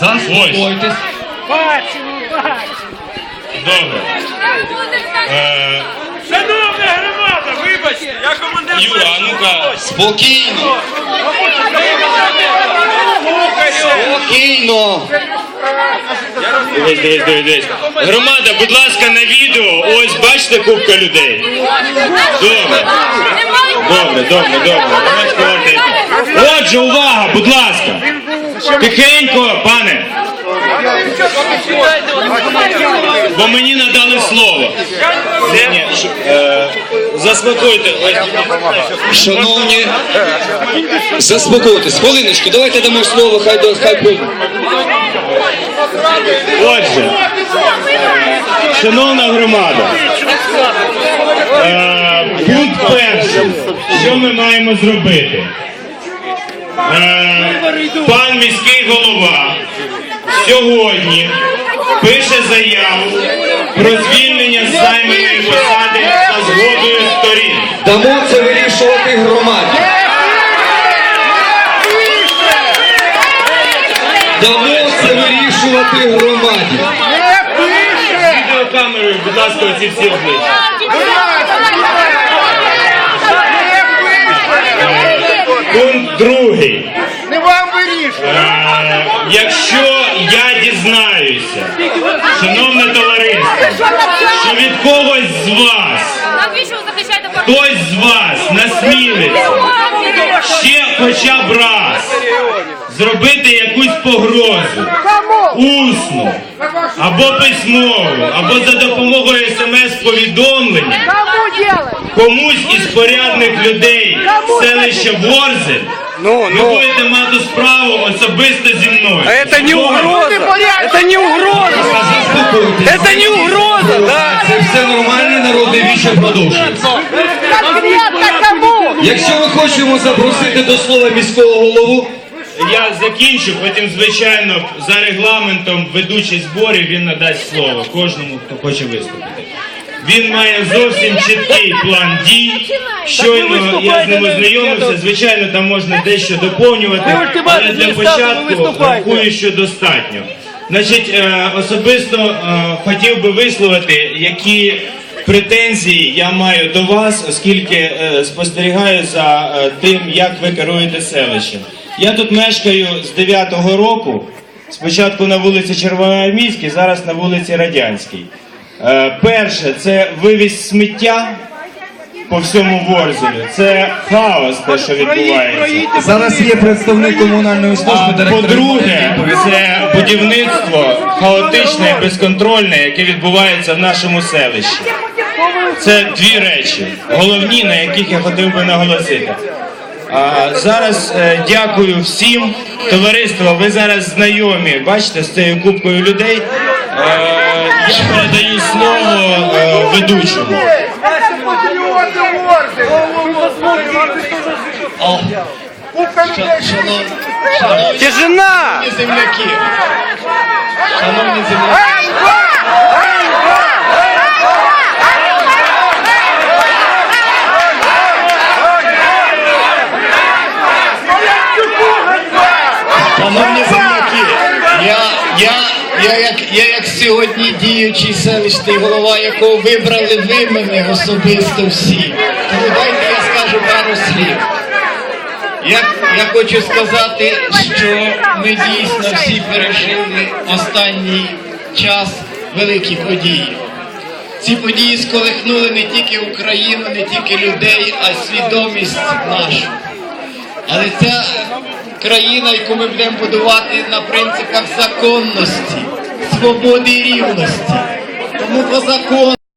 Заспокойтесь. Бачимо, бачимо. Добре. Е, Шановна громада, вибачте, я командир. Юра, а ну-ка, Спокійно. Спокійно. дивись, дивись, дивись, дивись. Громада, будь ласка, на відео. Ось бачите купка людей. Добре. Добре, добре, добре. Отже, увага, будь ласка. Тихенько, пане. Бо мені надали слово. Е, заспокойте. Шановні, заспокойтесь. Хвилиночку, давайте дамо слово, хай до хай прийде. Отже, шановна громада, е, пункт перший, що ми маємо зробити? Пан міський голова сьогодні пише заяву про звільнення з займаної посади за згодою сторін. Дамо це вирішувати громаді. Дамо це вирішувати громаді. Відеокамерою, будь ласка, оці всі обличчя. Пункт другий. Не вам вирішувати. Якщо я дізнаюся, шановне товариство, що від когось з вас, хтось з вас насмілиться ще хоча б раз зробити якусь погрозу усну або письмову, або за допомогою смс-повідомлення? комусь із порядних людей селища Ворзель, ви будете мати справу особисто зі мною. Это не угроза. Это не угроза. Заспокойтесь. Это не угроза, да. Це все нормальне народне віче продовжується. Конкретно кому? Якщо ми хочемо запросити до слова міського голову, Я закінчу, потім, звичайно, за регламентом ведучий зборів він надасть слово кожному, хто хоче виступити. Він має зовсім чіткий план дій. Щойно я з ним ознайомився. Звичайно, там можна дещо доповнювати, але для початку рахую, що достатньо. Значить, е, особисто е, хотів би висловити, які претензії я маю до вас, оскільки е, спостерігаю за е, тим, як ви керуєте селищем. Я тут мешкаю з 9-го року. Спочатку на вулиці Червоноармійській, зараз на вулиці Радянській. Е, Перше, це вивіз сміття по всьому Ворзелю. Це хаос, те, що відбувається. зараз є представник комунальної служби, А директор. по-друге, це будівництво хаотичне і безконтрольне, яке відбувається в нашому селищі. Це дві речі, головні, на яких я хотів би наголосити. А, зараз е, дякую всім. Товариство, ви зараз знайомі, бачите, з цією кубкою людей. Е, я передаю слово е, ведучому. Это патриоты Орды. Кубка людей. Тишина. земляки. Шановні земляки. Я, як, я як сьогодні діючий селищний голова, якого вибрали ви мене особисто всі. Тому дайте я скажу пару слів. Я, я хочу сказати, що ми дійсно всі пережили останній час великі події. Ці події сколихнули не тільки Україну, не тільки людей, а й свідомість нашу. Але ця країна, яку ми будемо будувати на принципах законності, свободи і рівності. Тому по закону.